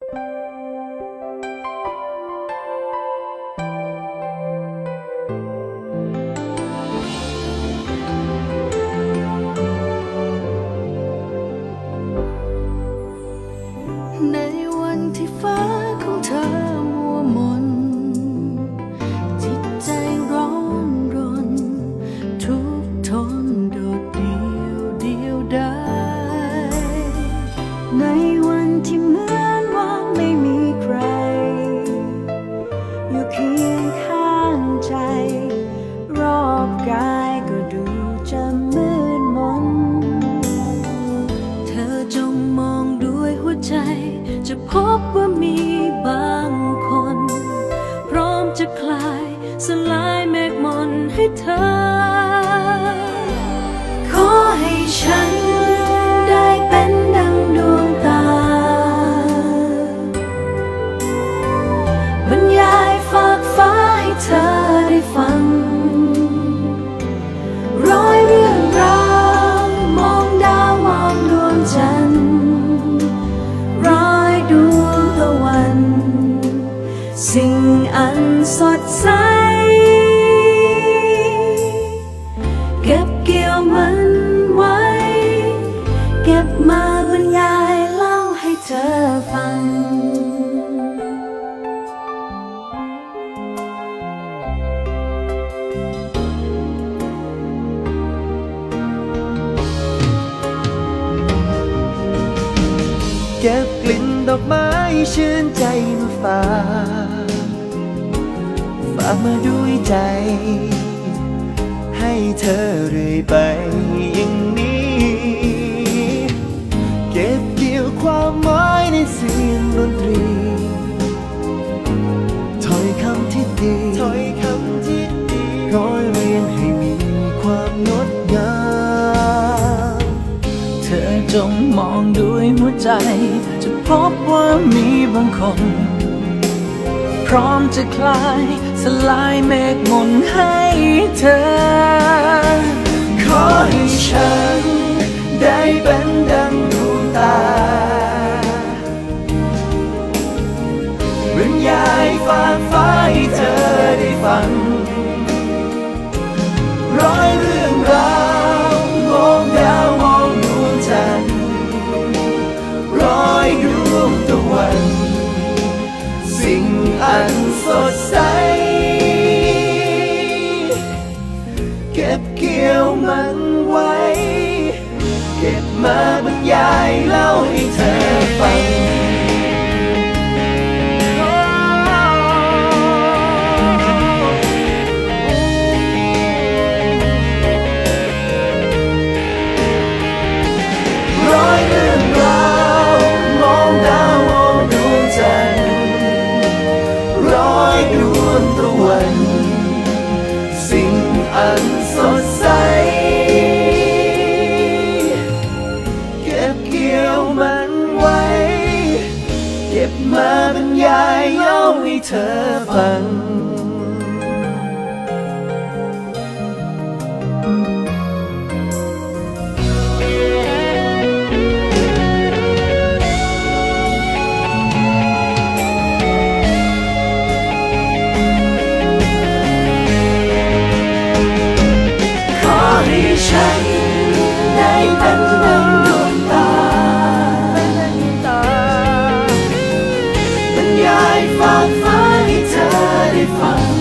ในวันที่ฟ้าของเธอมัวมน จิตใจร้อนรน ทุกข์ทนโดดเดียวเดียวดายใน มีบางคน พร้อมจะคลายสลายเมฆมนให้เธอ ก็บมาบรรยายเล่าให้เธอฟัง เก็บกลิ่นดอกไม้ชื่นใจมาฝากฝากมาด้วยใจ ให้เธอเรื่อยไปอย่ง ความหมายในเสียงดนตรีถ้อยคำที่ดีถ้อยคำที่ดีร้อยเรียงให้มีความงดงามเธอจงมองด้วยหัวใจ จะพบว่ามีบางคน พร้อมจะคลายสลายเมฆมนให้เธอ ขอให้ฉันได้เป็นดังดวงตา ร้อยเรื่องราวมองดาวมองดวงจันทร์ร้อยดวงตะวัน สิ่งอันสดใส เก็บเกี่ยวมันไว้ เก็บมาบรรยายเล่าให้เธอัง ขอให้ฉันได้เป็นดังดวงตาบรรยายฟ้า อ